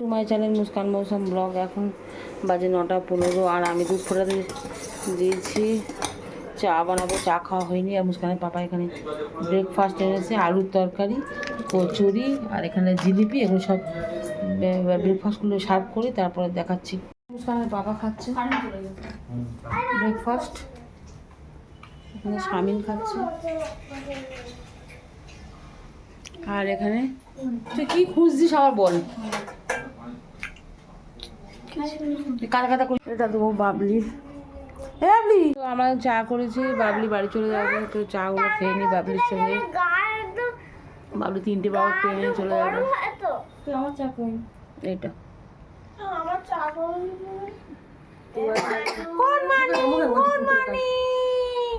To my channel Muskan মৌসুম blog এখন বাজে নটা পনেরো আর আমি দুধ দিয়েছি। চা বানাবো, চা খাওয়া হয়নি আর মুস্কানের পাপা এখানে ব্রেকফাস্ট এনেছে আলুর তরকারি, কচুরি আর এখানে জিলিপি, এগুলো সব ব্রেকফাস্টগুলো সার্ভ করি, তারপরে দেখাচ্ছি। মুস্কানের পাপা খাচ্ছে। ব্রেকফাস্ট এখানে শামিন খাচ্ছে। আর এখানে, তুই কি খুঁজছিস আবার বল। কাদা কাদা করে এটা দেবো বাবলি। বাবলি! তো আমরা চা করেছি বাবলি বাড়ি চলে যাবে তো চা গুলো খেয়ে নি বাবলির সঙ্গে। বাবলি তিনটে বাবা ট্রেনে চলে যাবে। আমার চা কই এইটা। আমার চা কই good morning good morning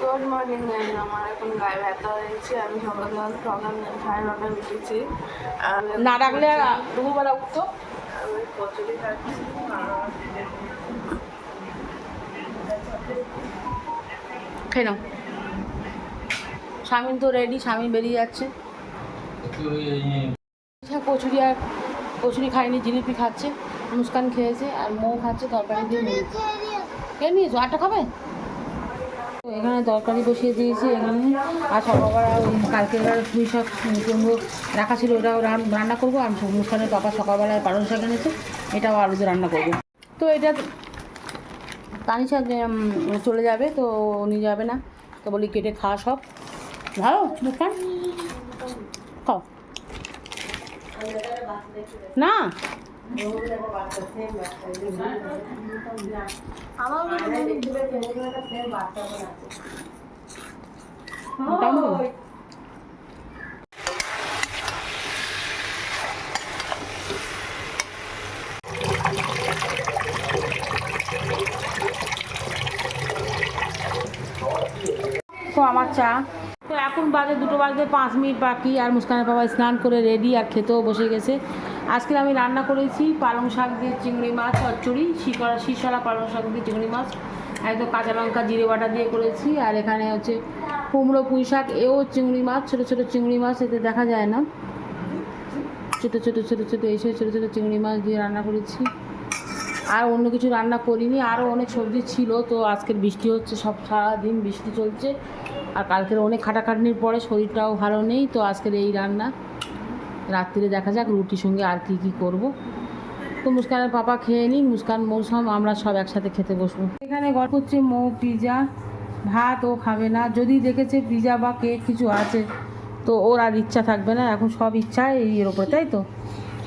good morning আমার এখন গায়ে ব্যথা হয়েছে। আমি সকালবেলা সকাল সাড়ে নটায় উঠেছি। না ডাকলে দুপুরবেলা উঠতো? খেয়ে নাও। স্বামীন তো রেডি স্বামী বেরিয়ে যাচ্ছে। কচুরি আর কচুরি খায়নি, জিলিপি খাচ্ছে, মুস্কান খেয়েছে আর মৌ খাচ্ছে, তরকারি দিয়ে কে নিয়েছো? আটটা খাবে? এখানে তরকারি বসিয়ে দিয়েছি এখানে। আর সকালবেলা ওই কালকের পুঁই শাক কুমড়ো রাখা ছিল, ওটাও রান- রান্না করব। আর মুস্কানের পাপা সকালবেলায় পালং শাক এনেছে, এটাও আলু দিয়ে রান্না করব। তো এটা তানিশা চলে যাবে, তো উনি যাবে না। তো বলি, কেটে খাওয়া সব। ভালো? মুস্কান খাও। না? দাম তো আমার চা। তো এখন বাজে দুটো বাজতে পাঁচ মিনিট বাকি, আর মুস্কানের বাবা স্নান করে রেডি আর খেতেও বসে গেছে। আজকে আমি রান্না করেছি পালং শাক দিয়ে চিংড়ি মাছ চচ্চড়ি শিকড়া শিশলা পালং শাক দিয়ে চিংড়ি মাছ। একদম কাঁচা লঙ্কা, জিরে বাটা দিয়ে করেছি। আর এখানে হচ্ছে কুমড়ো পুঁই শাক, এও চিংড়ি মাছ, ছোটো ছোটো চিংড়ি মাছ, এতে দেখা যায় না। ছোটো ছোটো ছোটো ছোটো এইসব ছোটো ছোটো চিংড়ি মাছ দিয়ে রান্না করেছি। আর অন্য কিছু রান্না করিনি। আরও অনেক সবজি ছিল, তো আজকের বৃষ্টি হচ্ছে সব সারাদিন বৃষ্টি চলছে। আর কালকের অনেক খাটাখাটনির পরে শরীরটাও ভালো নেই, তো আজকের এই রান্না। রাত্রিরে দেখা যাক রুটির সঙ্গে আর কি কি করব। তো মুস্কানের পাপা খেয়ে নিই মুস্কান মৌসুম আমরা সব একসাথে খেতে বসবো। এখানে গল্প হচ্ছে মৌ পিজা ভাত ও খাবে না। যদি দেখেছে পিজা বা কেক কিছু আছে তো ওর আর ইচ্ছা থাকবে না এখন সব ইচ্ছা এর ওপরে তাই তো?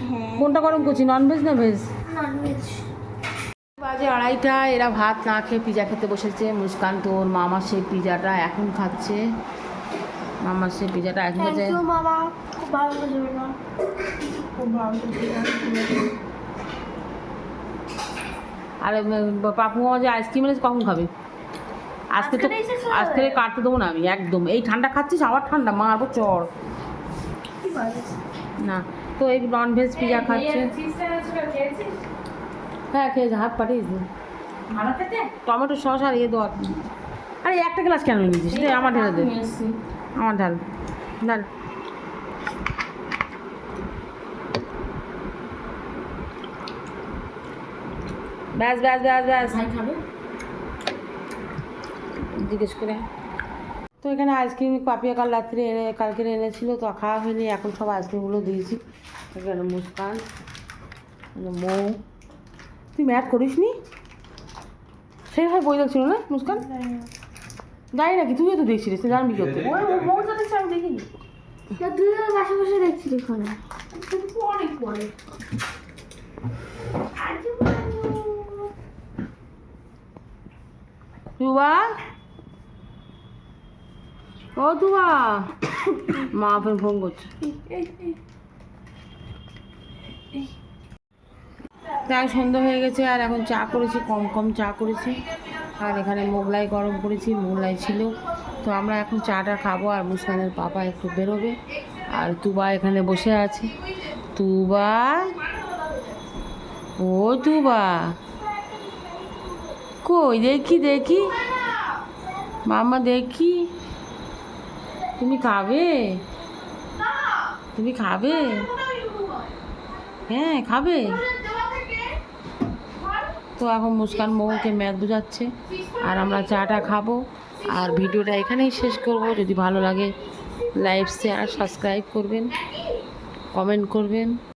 হ্যাঁ। কোনটা গরম করছি ননভেজ না ভেজ বাজে আড়াইটা এরা ভাত না খেয়ে পিজা খেতে বসেছে। মুস্কান তো ওর মামার সেই পিজাটা এখন খাচ্ছে। মামার সেই পিজাটা এখন খাচ্ছে। আর পাপু মামা যে আইসক্রিম এনেছে কখন খাবে? আজকে তো আজকে। কাটতে দেবো না আমি একদম। এই ঠান্ডা খাচ্ছিস আবার ঠান্ডা মারবো চড় না তো এই নন ভেজ পিজা খাচ্ছে। হ্যাঁ খেয়েছে হাত পাঠিয়েছি খেতে? টমেটো সস আর ইয়ে দেওয়া। আরে একটা গ্লাস কেন নিয়েছিস? আমার ঢেলে দে। আমার ঢাল। ঢাল। ব্যাস ব্যাস ব্যাস ব্যাস। জিজ্ঞেস করে। তো এখানে আইসক্রিম পাপিয়া কাল রাত্রে এনে কালকে এনেছিল তো খাওয়া হয়নি এখন সব আইসক্রিমগুলো দিয়েছি। এখানে মুস্কান মৌ। তুই ম্যাথ করিস নি? সেইভাবে বই দেখছিল না মুস্কান? জানি নাকি তুইও তো দেখছিলিস জানবি সাথে আমি দেখিনি। বাসা বসে দেখছিলি ওখানে। অনেক পরে তুবা ও তুবা মা ফোন ফোন করছে। প্রায় সন্ধ্যা হয়ে গেছে, আর এখন চা করেছি, কম কম চা করেছি। আর এখানে মোগলাই গরম করেছি, মোগলাই ছিল। তো আমরা এখন চাটা খাব, আর মুস্কানের পাপা একটু বেরোবে। আর তুবা এখানে বসে আছে। তুবা? ও তুবা? কই দেখি দেখি। মামা, দেখি। তুমি খাবে? তুমি খাবে? হ্যাঁ খাবে। তো এখন মুস্কান মৌকে ম্যাথ বোঝাচ্ছে, আর আমরা চাটা খাব। আর ভিডিওটা এখানেই শেষ করব। যদি ভালো লাগে, লাইক শেয়ার সাবস্ক্রাইব করবেন। কমেন্ট করবেন।